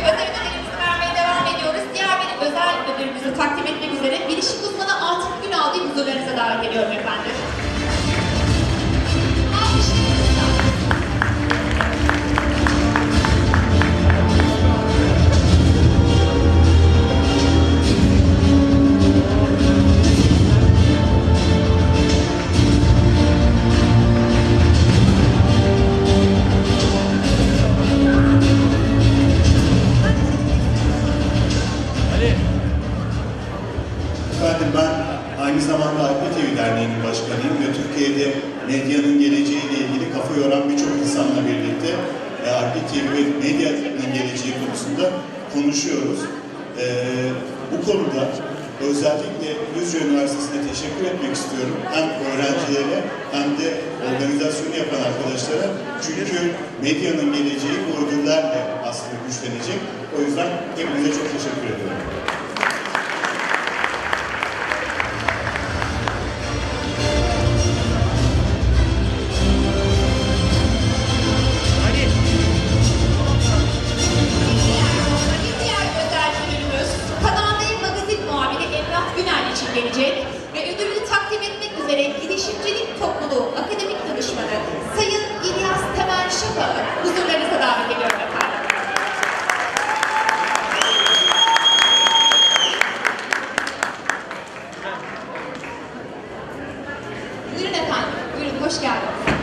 özel ödüllerimizi vermeye devam ediyoruz. Diğer bir özel ödülümüzü takdim etmek üzere bilişim uzmanı Altın Günal'ı huzurlarınıza davet ediyorum efendim. Efendim ben aynı zamanda Alpi TV Derneği'nin başkanıyım ve Türkiye'de medyanın geleceğiyle ilgili kafa yoran birçok insanla birlikte e, Alpi TV ve medyanın geleceği konusunda konuşuyoruz. E, bu konuda özellikle Düzce Üniversitesi'ne teşekkür etmek istiyorum. Hem öğrencilere hem de organizasyonu yapan arkadaşlara. Çünkü medyanın geleceği bu ödüllerle aslında güçlenecek. O yüzden hepinize çok teşekkür ediyorum. gelecek ve ödülünü takdim etmek üzere Girişimcilik Topluluğu Akademik Danışmanı Sayın İlyas Temel Şapalı huzurlarınıza davet ediyorum efendim. Buyurun efendim, buyurun hoş geldiniz.